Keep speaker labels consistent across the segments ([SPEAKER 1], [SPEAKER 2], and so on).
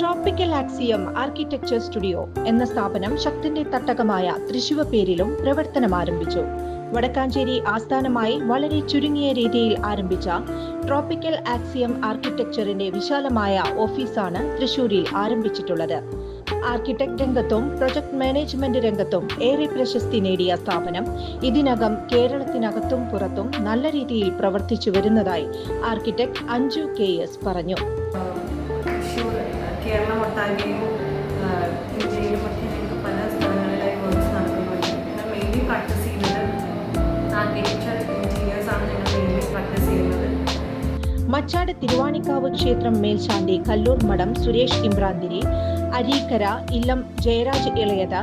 [SPEAKER 1] Tropical axiom architecture studio എന്ന സ്ഥാപനം ശക്തിന്റെ തട്ടകമായ തൃശുവ പേരിലും പ്രവർത്തനം ആരംഭിച്ചു. വടക്കാഞ്ചേരി ആസ്ഥാനമായി വളരെ ചുരുങ്ങിയ രീതിയിൽ ആരംഭിച്ച ട്രോപ്പിക്കൽ ആക്സിയം ആർക്കിടെക്ചറിന്റെ വിശാലമായ ഓഫീസാണ് തൃശൂരിൽ ആരംഭിച്ചിട്ടുള്ളത്. ആർക്കിടെക്ട് രംഗത്തും പ്രൊജക്ട് മാനേജ്മെന്റ് രംഗത്തും ഏറെ പ്രശസ്തി നേടിയ സ്ഥാപനം ഇതിനകം കേരളത്തിനകത്തും പുറത്തും നല്ല രീതിയിൽ പ്രവർത്തിച്ചു വരുന്നതായി ആർക്കിടെക്ട് അഞ്ജു കെ എസ് പറഞ്ഞു.
[SPEAKER 2] ആ, ഇന്ത്യയിലും ഒക്കെ ഞങ്ങൾക്ക് പല സ്ഥലങ്ങളിലായി വർക്ക്സ് നടക്കുന്നുണ്ട് മെയിൻലി പ്രാക്ടീസ് ചെയ്യുന്നത് ആർക്കിടെക്ചർ ആണ് ഞങ്ങൾ മെയിൻലി പ്രാക്ടീസ് ചെയ്യുന്നത്.
[SPEAKER 1] മച്ചാട് തിരുവാണിക്കാവ് ക്ഷേത്രം മേൽശാന്തി കല്ലൂർ മഠം സുരേഷ് ഇമ്രാന്തിരി അരീക്കര ഇല്ലം ജയരാജ് ഇളയത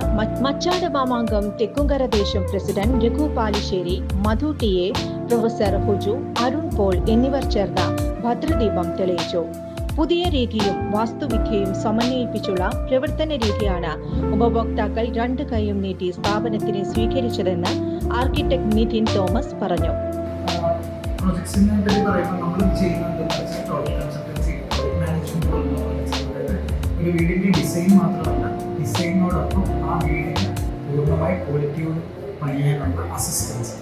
[SPEAKER 1] മച്ചാട് മാമാങ്കം തെക്കുംകര ദേശം president Raghu Palissery Madhu T A professor Huju Arun Paul എന്നിവർ ചേർന്ന് ഭദ്രദീപം തെളിയിച്ചു. പുതിയ രീതിയും വാസ്തുവിദ്യയും സമന്വയിപ്പിച്ചുള്ള പ്രവർത്തന രീതിയാണ് ഉപഭോക്താക്കൾ രണ്ട് കൈയും നീട്ടി സ്ഥാപനത്തിനെ സ്വീകരിച്ചതെന്ന് ആർക്കിടെക്ട് നിതിൻ തോമസ് പറഞ്ഞു.
[SPEAKER 3] പ്രൊജക്ട്സിനെ പറ്റി പറയുമ്പോൾ നമ്മൾ ചെയ്യുന്നത് ഒരു വീടിന്റെ ഡിസൈൻ മാത്രമല്ല ഡിസൈനോടൊപ്പം ആ വീടിന് പൂർണമായ ക്വാളിറ്റിയോട് പണിയാനുള്ള അസിസ്റ്റൻസ്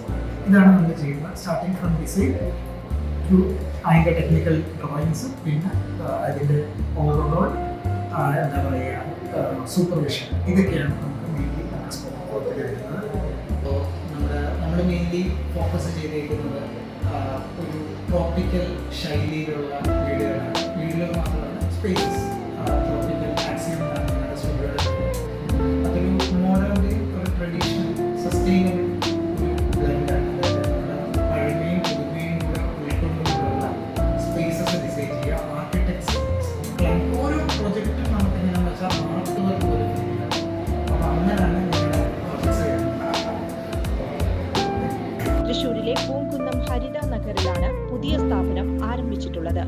[SPEAKER 3] ഇതാണ് നമ്മൾ ചെയ്യുന്നത്. സ്റ്റാർട്ടിങ് ഫ്രം ഡിസൈൻ ടു അതിന്റെ ടെക്നിക്കൽ ഡ്രോയിങ്സ് പിന്നെ അതിന്റെ ഓവറോൾ എന്താ പറയുക സൂപ്പർവിഷൻ ഇതൊക്കെയാണ് നമുക്ക് മെയിൻലി നമ്മുടെ സ്കോപ്പ് വരുന്നത്. അപ്പോൾ നമ്മുടെ നമ്മൾ മെയിൻലി ഫോക്കസ് ചെയ്തേക്കുന്നത് ഒരു ട്രോപ്പിക്കൽ ശൈലിയിലുള്ള വീടുകളാണ്. വീടുകൾ മാത്രമല്ല സ്പേസസ്
[SPEAKER 1] നഗറിലാണ് പുതിയ സ്ഥാപനം ആരംഭിച്ചിട്ടുള്ളത്.